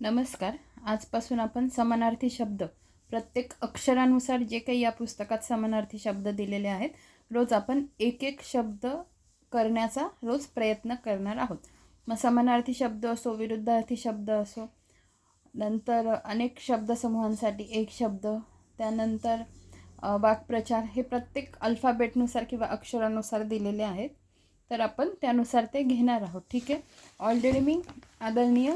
नमस्कार. आजपासून आपण समानार्थी शब्द प्रत्येक अक्षरानुसार जे काही या पुस्तकात समानार्थी शब्द दिलेले आहेत रोज आपण एक एक शब्द करण्याचा रोज प्रयत्न करणार आहोत. मग समानार्थी शब्द असो विरुद्धार्थी शब्द असो नंतर अनेक शब्दसमूहांसाठी एक शब्द त्यानंतर वाक्प्रचार हे प्रत्येक अल्फाबेटनुसार किंवा अक्षरानुसार दिलेले आहेत. तर आपण त्यानुसार ते घेणार आहोत. ठीक आहे? ऑलरेडी मी आदरणीय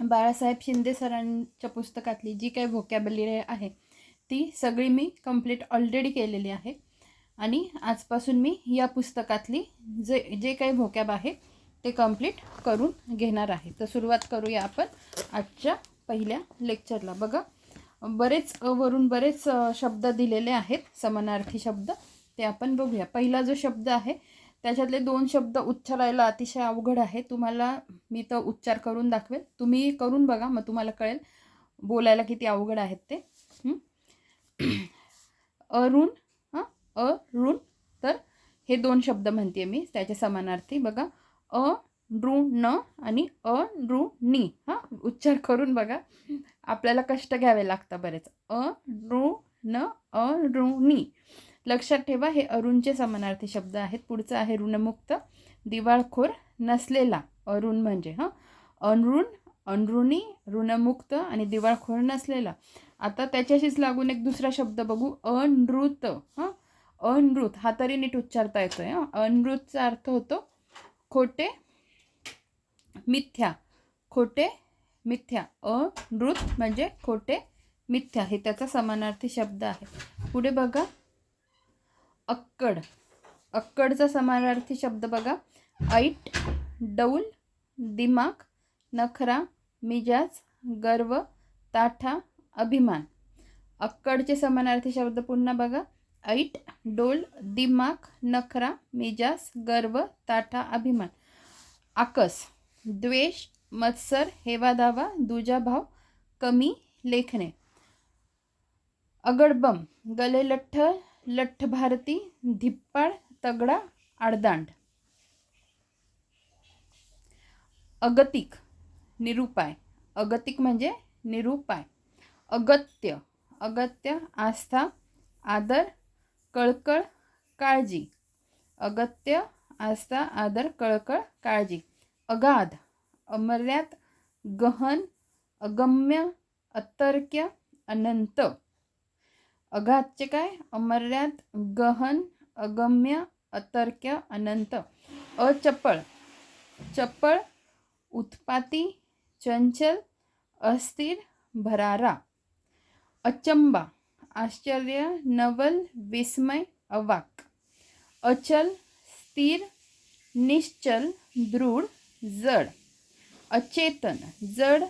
बाळासाहेब शिंदे सरांच्या पुस्तकातली जी काही व्होकॅबलरी आहे ती सगळी मी कंप्लीट ऑलरेडी केलेली आहे. आणि आजपासून मी या पुस्तकातली जे जे काही व्होकॅब आहे ते कंप्लीट करून घेणार आहे. तर सुरुवात करूया आपण आजच्या पहिल्या लेक्चरला बघा बरेच वरून बरेच शब्द दिलेले आहेत. समानार्थी शब्द ते आपण बघूया. पहिला जो शब्द आहे त्याच्यातले दोन शब्द उच्चारायला अतिशय अवघड आहे. तुम्हाला मी तर उच्चार करून दाखवेल. तुम्ही करून बघा मग तुम्हाला कळेल बोलायला किती अवघड आहेत ते. अरुण हां? अरुण. तर हे दोन शब्द म्हणते मी त्याच्या समानार्थी. बघा अ ऋ न आणि अ ऋ नी. हां? उच्चार करून बघा. आपल्याला कष्ट घ्यावे लागतं बरेच. अ ऋ न अ ऋ नी. लक्षात ठेवा हे अरुणचे समानार्थी शब्द आहेत. पुढचं आहे ऋणमुक्त दिवाळखोर नसलेला. अरुण म्हणजे हां? अनरुण अनरुणी ऋणमुक्त आणि दिवाळखोर नसलेला. आता त्याच्याशीच लागून एक दुसरा शब्द बघू. अनृत हां? अनृत हा तरी नीट उच्चारता येतोय हां? अनृतचा अर्थ होतो खोटे मिथ्या. खोटे मिथ्या. अनृत म्हणजे खोटे मिथ्या. हे त्याचा समानार्थी शब्द आहे. पुढे बघा. अक्कड. अक्कडचा समानार्थी शब्द बघा. ऐट डौल दिमाग नखरा मिजाज गर्व ताठा अभिमान. अक्कडचे समानार्थी शब्द पुन्हा बघा. ऐट डोल दिमाग नखरा मिजाज गर्व ताठा अभिमान. आकस. द्वेष मत्सर हेवा दावा दुजा भाव कमी लेखणे अगडबम. गले लठ्ठ भारती धिप्पाड तगडा आडदांड. अगतिक निरुपाय. अगतिक म्हणजे निरुपाय. अगत्य अगत्य आस्था आदर कळकळ काळजी. अगत्य आस्था आदर कळकळ काळजी. अगाध अमर्याद गहन अगम्य अतर्क्य अनंत. अगाधचे काय? अमर्याद गहन अगम्य अतर्क्य अनंत. अचपळ. चपळ उत्पाती चंचल अस्थिर भरारा. अचंबा. आश्चर्य नवल विस्मय अवाक. अचल स्थिर निश्चल दृढ जड. अचेतन. जड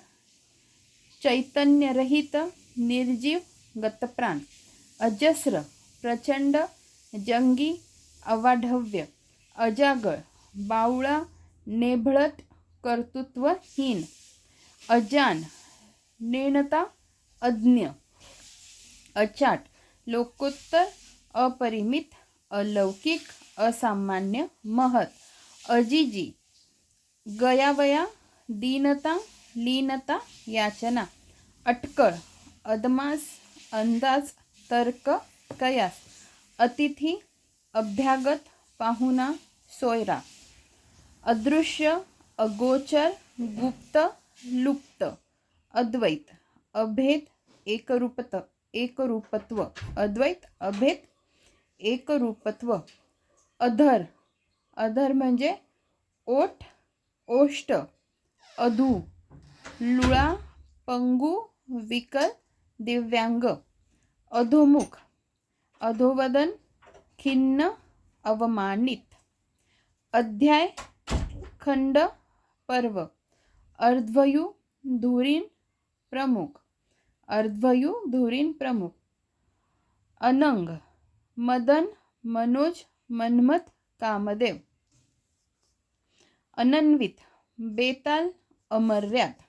चैतन्यरहित निर्जीव गतप्राण. अजस्र प्रचंड जंगी अवाढव्य अजागळ बावळा नेभळत कर्तृत्वहीन अजान नेणता अज्ञ अचाट लोकोत्तर अपरिमित अलौकिक असामान्य महत अजिजी गयावया दीनता लीनता याचना अटकळ अदमास अंदाज तर्क कयास? अतिथी अभ्यागत पाहुणा सोयरा. अदृश्य अगोचर गुप्त लुप्त. अद्वैत अभेद एकरूपत एकरूपत्व. अद्वैत अभेद एकरूपत्व. अधर. अधर म्हणजे ओठ ओष्ट अधू. लुळा पंगू विकल दिव्यांग. अधोमुख अधोवदन खिन्न अवमानित. अध्याय खंड पर्व. अर्ध्वयू धुरीण प्रमुख. अर्ध्वयू धुरीण प्रमुख. अनंग मदन मनोज मन्मथ कामदेव. अनन्वित बेताल अमर्याद.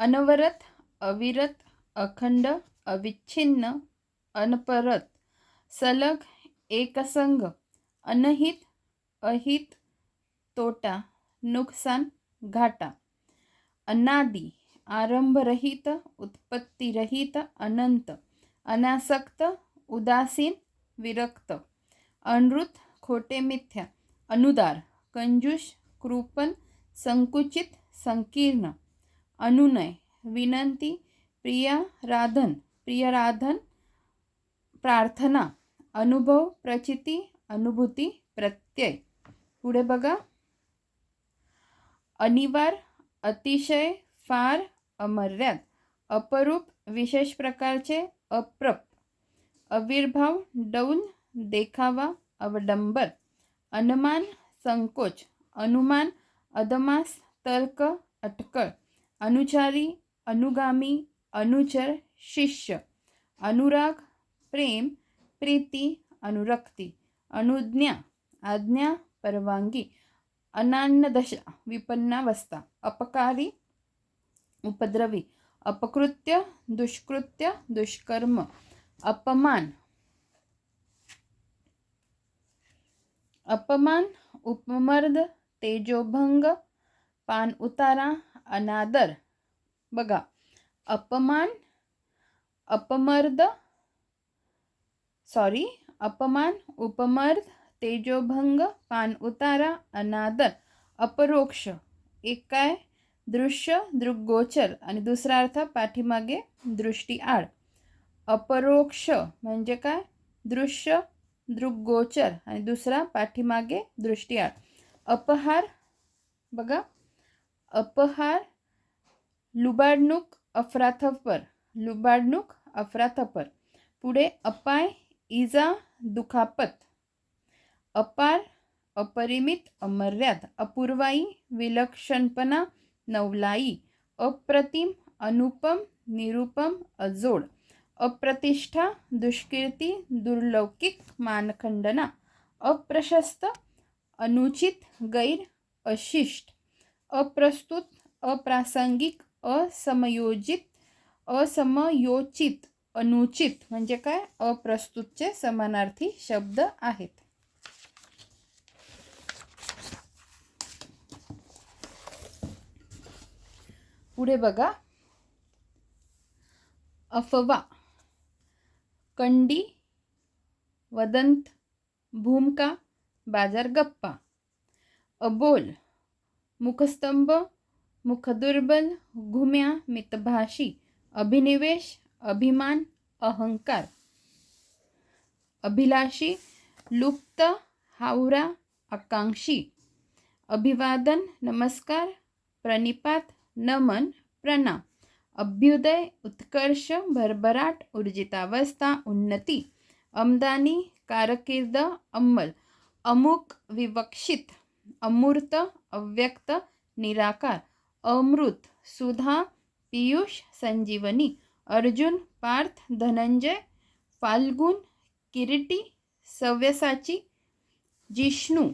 अनवरत अविरत अखंड अविच्छिन्न अनपरत सलग एकसंग अनहित अहित तोटा नुकसान घाटा अनादि आरंभरहित उत्पत्तीरहित अनंत अनासक्त उदासीन विरक्त अनृत खोटे मिथ्या अनुदार कंजूष कृपण संकुचित संकीर्ण अनुनय विनंती प्रियराधन प्रियराधन प्रार्थना अनुभव प्रचिती अनुभूती प्रत्यय. पुढे बघा. अनिवार अतिशय फार अमर्याद अपरूप विशेष प्रकारचे अप्रप. अविर्भाव डौल देखावा अवडंबर. अनुमान संकोच. अनुमान अदमास तर्क अटकळ. अनुचारी अनुगामी अनुचर शिष्य अनुराग प्रेम प्रीती अनुरक्ती अनुज्ञा आज्ञा परवानगी अनान्नदशा विपन्नावस्था अपकारी उपद्रवी अपकृत्य दुष्कृत्य दुष्कर्म अपमान अपमान उपमर्द तेजोभंग पान उतारा अनादर. बघा अपमान अपमर्द सॉरी अपमान उपमर्द तेजोभंग पान उतारा अनादर अपरोक्ष. एक काय? दृश्य दृग्गोचर. आणि दुसरा अर्थ पाठीमागे दृष्टी आड. अपरोक्ष म्हणजे काय? दृश्य दृग्गोचर. आणि दुसरा पाठीमागे दृष्टी आड. अपहार बघा अपहार लुबाडणूक अफराथपर लुबाडणूक अफराथपर पुढे अपाय इजा दुखापत. अपार अपरिमित अमर्याद अपूर्वाई विलक्षणपणा नवलाई. अप्रतिम अनुपम निरुपम अजोड. अप्रतिष्ठा दुष्कीर्ती दुर्लौकिक मानखंडना. अप्रशस्त अनुचित गैर अशिष्ट. अप्रस्तुत अप्रासंगिक असमयोजित असमयोचित अनुचित म्हणजे काय? अप्रस्तुतचे समानार्थी शब्द आहेत. पुढे बघा. अफवा कंडी वदंत भूमका बाजार गप्पा अबोल मुखस्तंभ मुखदुर्बल घुम्या मितभाषी अभिनिवेश अभिमान अहंकार. अभिलाषी लुप्त हावरा आकांक्षी. अभिवादन नमस्कार प्रणिपात नमन प्रणाम अभ्युदय उत्कर्ष भरभराट ऊर्जितावस्था उन्नती. अमदानी कारकीर्द अंमल. अमुक विवक्षित. अमूर्त अव्यक्त, निराकार, अमृत, सुधा, पीयूष, संजीवनी, अर्जुन, पार्थ, धनंजय, फाल्गुन, किरीटी, सव्यसाची, जिष्णू,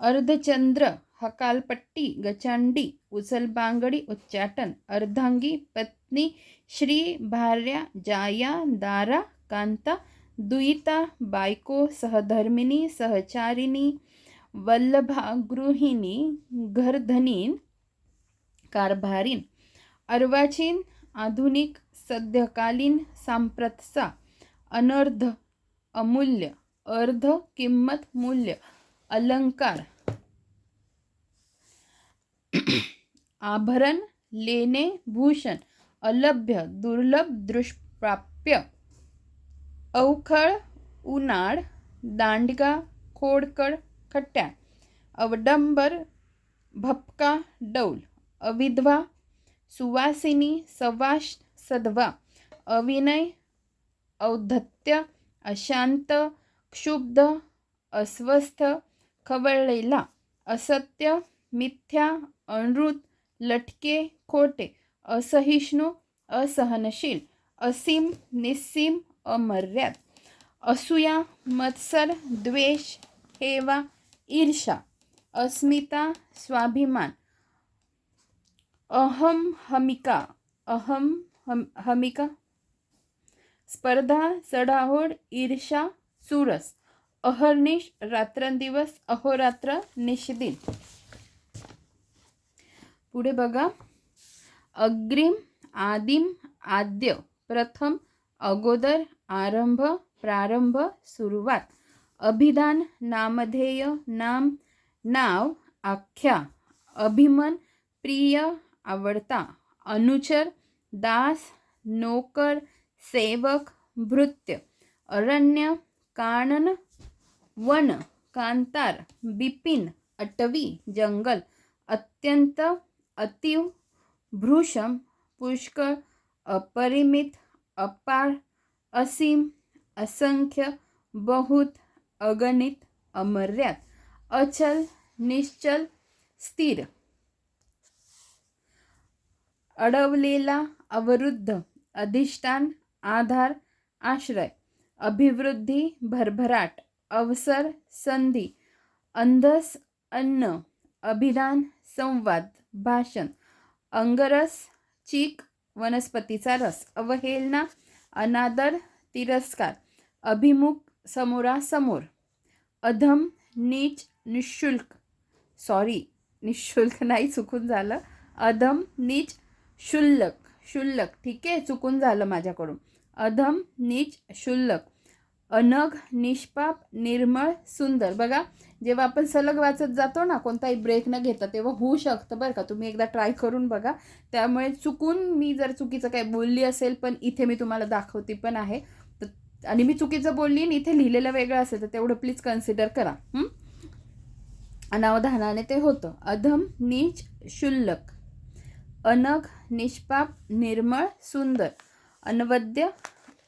अर्धचंद्र, हकालपट्टी, गचांडी उचलबांगडी उच्चाटन, अर्धांगी, पत्नी, श्री, भार्या, जाया, दारा, कांता दुईता बायको सहधर्मिणी सहचारिणी वल्लभा गृहिणी घरधनीन, कारभारीन। अर्वाचीन, आधुनिक सध्यकालीन सांप्रतसा, अनर्ध, अमूल्य, अर्ध, किंमत, मूल्य, अलंकार। आभरण, लेने, भूषण, अलभ्य, दुर्लभ, दुष्प्राप्य। अवखळ उनाड दांडगा खोडकड खट्ट्या अवडंबर भपका डौल अविधवा सुवासिनी सवाश सद्वा अविनय औद्धत्य अशांत क्षुब्ध अस्वस्थ खवळलेला असत्य मिथ्या अनृत लटके खोटे असहिष्णू असहनशील असीम निस्सीम अमर्याद। असूया, मत्सर, द्वेष, हेवा ईर्षा अस्मिता, स्वाभिमान। अहम हमिका अहम हम, हमिका। स्पर्धा चढाओढ ईर्षा चुरस अहर्निश, रात्रंदिवस, अहोरात्र निशदिन पुढे बघा। अग्रिम, आदिम, आद्य, प्रथम, अगोदर आरंभ प्रारंभ सुरुवात अभिधान नामधेय नाम नाव आख्या अभिमन प्रिय आवडता अनुचर दास नोकर सेवक भृत्य अरण्य कानन वन कांतार बिपिन अटवी जंगल अत्यंत अतिव भृशम पुष्कळ अपरिमित अपार असीम असंख्य बहुत अगणित अमर्याद अचल निश्चल स्थिर. अडवलेला अवरुद्ध अधिष्ठान आधार आश्रय अभिवृद्धी भरभराट अवसर संधी अंधस अन्न अभिधान संवाद भाषण अंगरस चीक वनस्पतीचा रस अवहेलना अनादर तिरस्कार अभिमुख समोरासमोर अधम नीच निशुल्क सॉरी निशुल्क नाही चुकून झालं. अधम नीच शुल्लक शुल्लक ठीक आहे चुकून झालं माझ्याकडून. अधम नीच शुल्लक अनघ निष्पाप निर्मळ सुंदर. बघा जेव्हा आपण सलग वाचत जातो ना कोणताही ब्रेक न घेता तेव्हा होऊ शकतं बरं का. तुम्ही एकदा ट्राय करून बघा. त्यामुळे चुकून मी जर चुकीचं काही बोलली असेल पण इथे मी तुम्हाला दाखवते पण आहे. तर आणि मी चुकीचं बोलली आणि इथे लिहिलेलं वेगळं असेल तर तेवढं प्लीज कन्सिडर करा. अनावधानाने ते होतं. अधम नीच शुल्लक. अनघ निष्पाप निर्मळ सुंदर. अनवद्य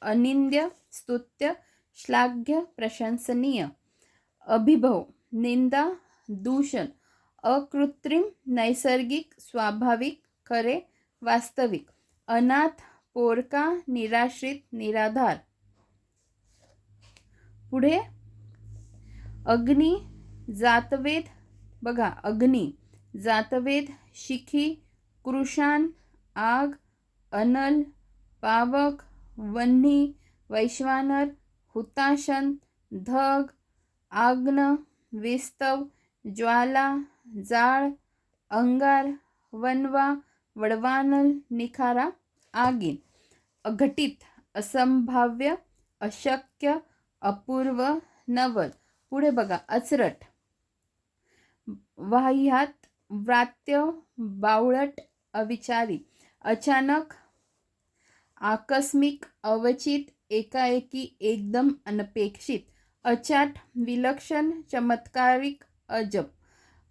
अनिंद्य स्तुत्य श्लाघ्य प्रशंसनीय. अभिभव. निंदा दूषण अकृत्रिम नैसर्गिक स्वाभाविक खरे वास्तविक अनाथ पोरका निराश्रित निराधार. पुढे अग्नी जातवेद बघा अग्नी जातवेद शिखी कृषाण आग अनल पावक वन्ही वैश्वानर हुताशन धग आग्न विस्तव ज्वाला जाळ अंगार वनवा वडवानल निखारा आगीन. अघटित असंभाव्य अशक्य अपूर्व नवल. पुढे बघा अचरट. वाह्यात व्रात्य बावळट अविचारी. अचानक आकस्मिक अवचित एकाएकी एकदम अनपेक्षित. अचाट विलक्षण चमत्कारिक अजब.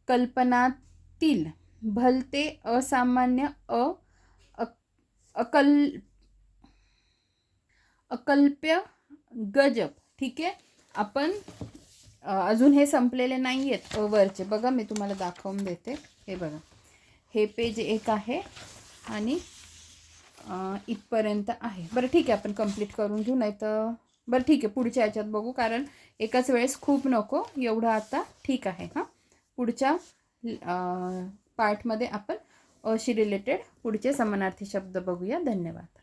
कल्पनातील भलते असामान्य अ अक- अकल अकल्प्य गजब. ठीक आहे? आपण अजून हे संपलेले नाही आहेत वरचे. बघा मी तुम्हाला दाखवून देते. हे बघा. हे पेज एक आहे आणि इथपर्यंत आहे. बरं ठीक आहे. आपण कंप्लीट करून घेऊ नाही तर बरं ठीक आहे. पुढच्या याच्यात बघू कारण एकाच वेळेस खूप नको. एवढं आता ठीक आहे हां. पुढच्या पार्टमध्ये आपण अशी रिलेटेड पुढचे समानार्थी शब्द बघूया. धन्यवाद.